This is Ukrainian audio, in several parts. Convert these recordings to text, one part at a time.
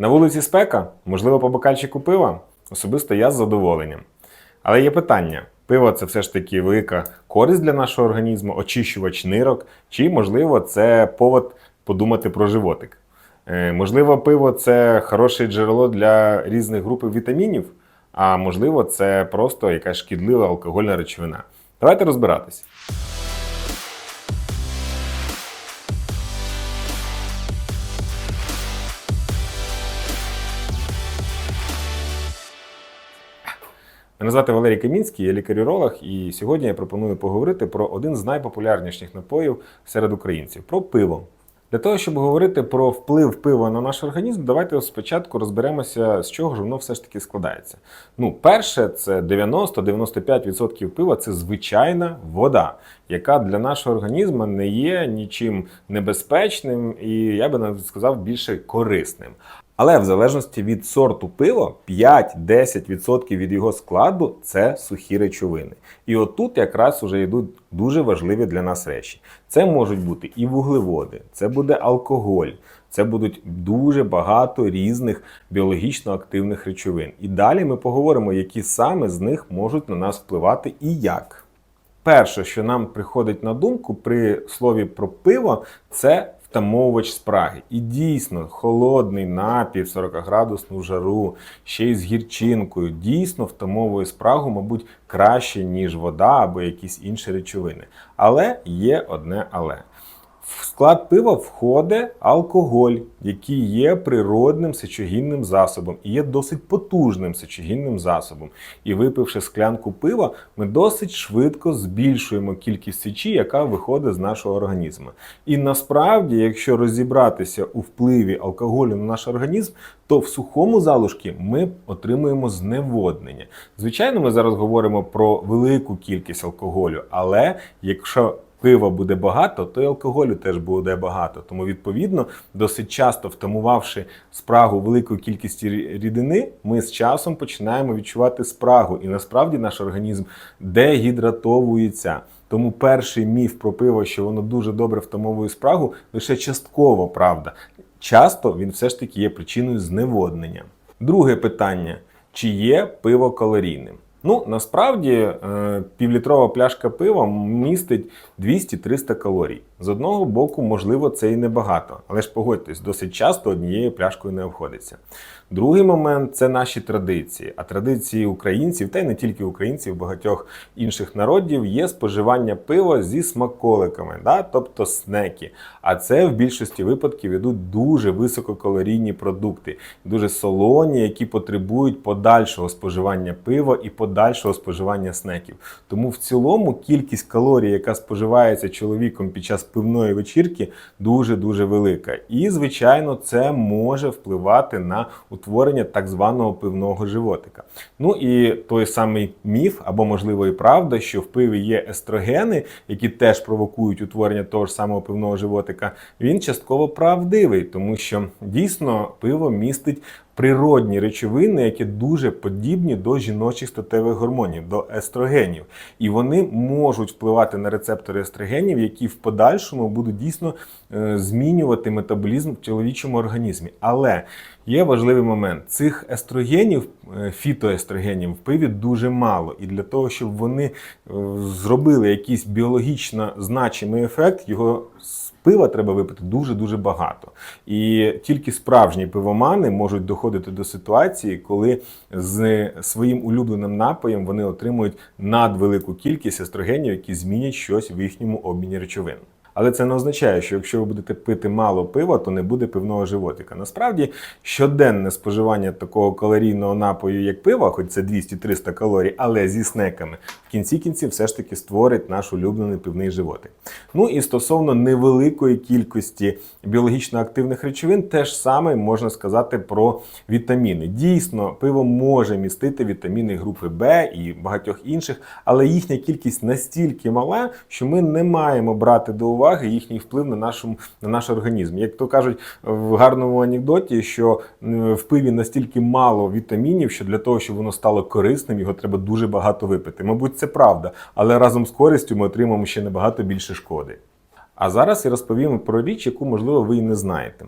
На вулиці спека, можливо, по бокальчику пива? Особисто я з задоволенням. Але є питання: пиво це все ж таки велика користь для нашого організму, очищувач нирок, чи, можливо, це повод подумати про животик. Е, Можливо, пиво це хороше джерело для різних груп вітамінів, а можливо, це просто якась шкідлива алкогольна речовина. Давайте розбиратись. Мене звати Валерій Камінський, я лікар-уролог, і сьогодні я пропоную поговорити про один з найпопулярніших напоїв серед українців про пиво. Для того, щоб говорити про вплив пива на наш організм, давайте спочатку розберемося, з чого ж воно все ж таки складається. Ну, перше, це 90-95% пива це звичайна вода, яка для нашого організму не є нічим небезпечним і я би навіть сказав більше корисним. Але в залежності від сорту пива 5-10% від його складу це сухі речовини. І отут якраз уже йдуть дуже важливі для нас речі. Це можуть бути і вуглеводи, це буде алкоголь, це будуть дуже багато різних біологічно активних речовин. І далі ми поговоримо, які саме з них можуть на нас впливати і як. Перше, що нам приходить на думку при слові про пиво, це втамовувач спраги. І дійсно, холодний напій в 40 градусну жару, ще й з гірчинкою, дійсно втамовує спрагу, мабуть, краще, ніж вода або якісь інші речовини. Але є одне але. В склад пива входить алкоголь, який є природним сечогінним засобом і є досить потужним сечогінним засобом. І випивши склянку пива, ми досить швидко збільшуємо кількість сечі, яка виходить з нашого організму. І насправді, якщо розібратися у впливі алкоголю на наш організм, то в сухому залишку ми отримуємо зневоднення. Звичайно, ми зараз говоримо про велику кількість алкоголю, але якщо пива буде багато, то й алкоголю теж буде багато. Тому, відповідно, досить часто втамувавши спрагу великої кількості рідини, ми з часом починаємо відчувати спрагу. І насправді наш організм дегідратовується. Тому перший міф про пиво, що воно дуже добре втамовує спрагу, лише частково правда. Часто він все ж таки є причиною зневоднення. Друге питання: чи є пиво калорійним? Ну, насправді, е, півлітрова пляшка пива містить 200-300 калорій. З одного боку, можливо, це і небагато, але ж погодьтесь, досить часто однією пляшкою не обходиться. Другий момент це наші традиції. А традиції українців, та й не тільки українців, багатьох інших народів є споживання пива зі смаколиками, да? тобто снеки. А це в більшості випадків ідуть дуже висококалорійні продукти, дуже солоні, які потребують подальшого споживання пива і подальшого споживання снеків. Тому в цілому кількість калорій, яка споживається чоловіком під час пивної вечірки, дуже дуже велика. І, звичайно, це може впливати на утворення так званого пивного животика. Ну і той самий міф, або можливо і правда, що в пиві є естрогени, які теж провокують утворення того ж самого пивного животика, він частково правдивий, тому що дійсно пиво містить природні речовини, які дуже подібні до жіночих статевих гормонів, до естрогенів. І вони можуть впливати на рецептори естрогенів, які в подальшому будуть дійсно е, змінювати метаболізм в чоловічому організмі. Але є важливий момент: цих естрогенів, е, фітоестрогенів в пиві дуже мало. І для того, щоб вони е, зробили якийсь біологічно значимий ефект, його пива треба випити дуже-дуже багато. І тільки справжні пивомани можуть доходити до ситуації, коли з своїм улюбленим напоєм вони отримують надвелику кількість естрогенів, які змінять щось в їхньому обміні речовин. Але це не означає, що якщо ви будете пити мало пива, то не буде пивного животика. Насправді, щоденне споживання такого калорійного напою, як пиво, хоч це 200-300 калорій, але зі снеками, в кінці кінців все ж таки створить наш улюблений пивний животик. Ну і стосовно невеликої кількості біологічно активних речовин, теж саме можна сказати про вітаміни. Дійсно, пиво може містити вітаміни групи Б і багатьох інших, але їхня кількість настільки мала, що ми не маємо брати до уваги їхній вплив на нашому на наш організм. Як то кажуть в гарному анекдоті, що в пиві настільки мало вітамінів, що для того, щоб воно стало корисним, його треба дуже багато випити. Мабуть, це правда, але разом з користю ми отримаємо ще набагато більше шкоди. А зараз я розповім про річ, яку, можливо, ви і не знаєте.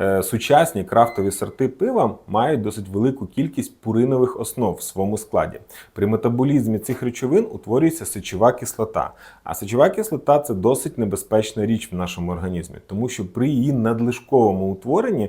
Е, Сучасні крафтові сорти пива мають досить велику кількість пуринових основ в своєму складі. При метаболізмі цих речовин утворюється сечова кислота. А сечова кислота це досить небезпечна річ в нашому організмі, тому що при її надлишковому утворенні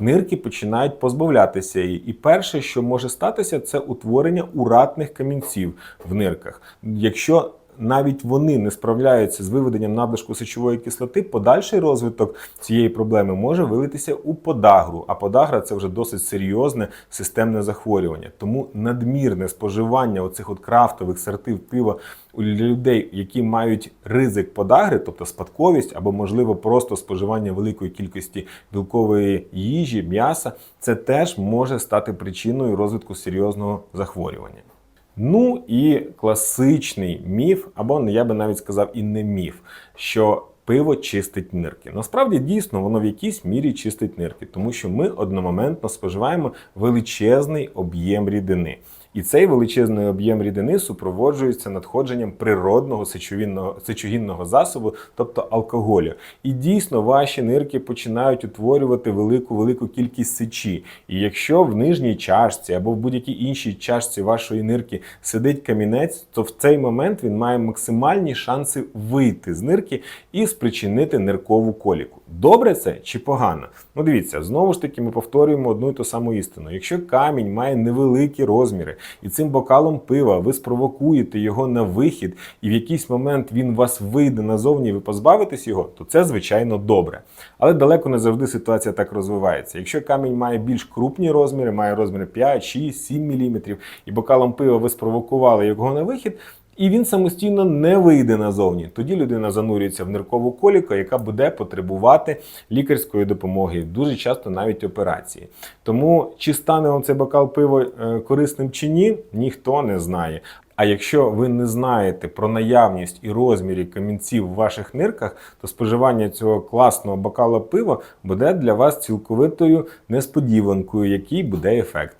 нирки починають позбавлятися її. І перше, що може статися, це утворення уратних камінців в нирках. Якщо навіть вони не справляються з виведенням надлишку сечової кислоти, подальший розвиток цієї проблеми може вилитися у подагру. А подагра це вже досить серйозне системне захворювання. Тому надмірне споживання оцих от крафтових сортів пива у людей, які мають ризик подагри, тобто спадковість, або можливо просто споживання великої кількості білкової їжі, м'яса, це теж може стати причиною розвитку серйозного захворювання. Ну і класичний міф, або я би навіть сказав і не міф, що пиво чистить нирки. Насправді дійсно воно в якійсь мірі чистить нирки, тому що ми одномоментно споживаємо величезний об'єм рідини. І цей величезний об'єм рідини супроводжується надходженням природного сечовинного, сечогінного засобу, тобто алкоголю. І дійсно ваші нирки починають утворювати велику велику кількість сечі. І якщо в нижній чашці або в будь-якій іншій чашці вашої нирки сидить камінець, то в цей момент він має максимальні шанси вийти з нирки і спричинити ниркову коліку. Добре це чи погано? Ну дивіться, знову ж таки, ми повторюємо одну і ту саму істину. Якщо камінь має невеликі розміри, і цим бокалом пива ви спровокуєте його на вихід, і в якийсь момент він вас вийде назовні, ви позбавитесь його, то це звичайно добре. Але далеко не завжди ситуація так розвивається. Якщо камінь має більш крупні розміри, має розміри 5, 6, 7 мм, і бокалом пива ви спровокували його на вихід. І він самостійно не вийде назовні. Тоді людина занурюється в ниркову коліку, яка буде потребувати лікарської допомоги, дуже часто навіть операції. Тому чи стане вам цей бокал пива е, корисним чи ні, ніхто не знає. А якщо ви не знаєте про наявність і розмірі камінців в ваших нирках, то споживання цього класного бокала пива буде для вас цілковитою несподіванкою, який буде ефект.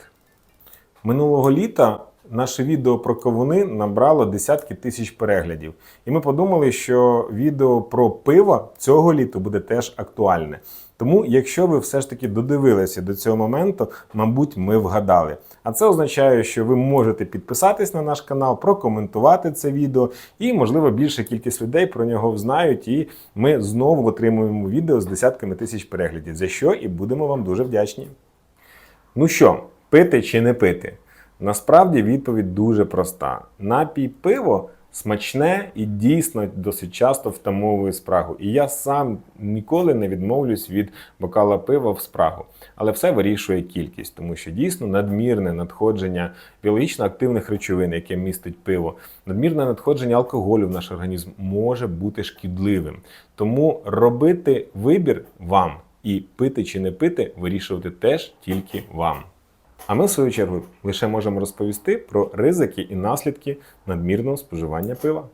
Минулого літа наше відео про кавуни набрало десятки тисяч переглядів. І ми подумали, що відео про пиво цього літа буде теж актуальне. Тому, якщо ви все ж таки додивилися до цього моменту, мабуть, ми вгадали. А це означає, що ви можете підписатись на наш канал, прокоментувати це відео, і, можливо, більша кількість людей про нього знають. І ми знову отримуємо відео з десятками тисяч переглядів, за що і будемо вам дуже вдячні. Ну що, пити чи не пити? Насправді відповідь дуже проста: напій пиво смачне і дійсно досить часто втамовує спрагу. І я сам ніколи не відмовлюсь від бокала пива в спрагу. Але все вирішує кількість, тому що дійсно надмірне надходження біологічно активних речовин, яке містить пиво, надмірне надходження алкоголю в наш організм може бути шкідливим. Тому робити вибір вам і пити чи не пити вирішувати теж тільки вам. А ми, в свою чергу, лише можемо розповісти про ризики і наслідки надмірного споживання пива.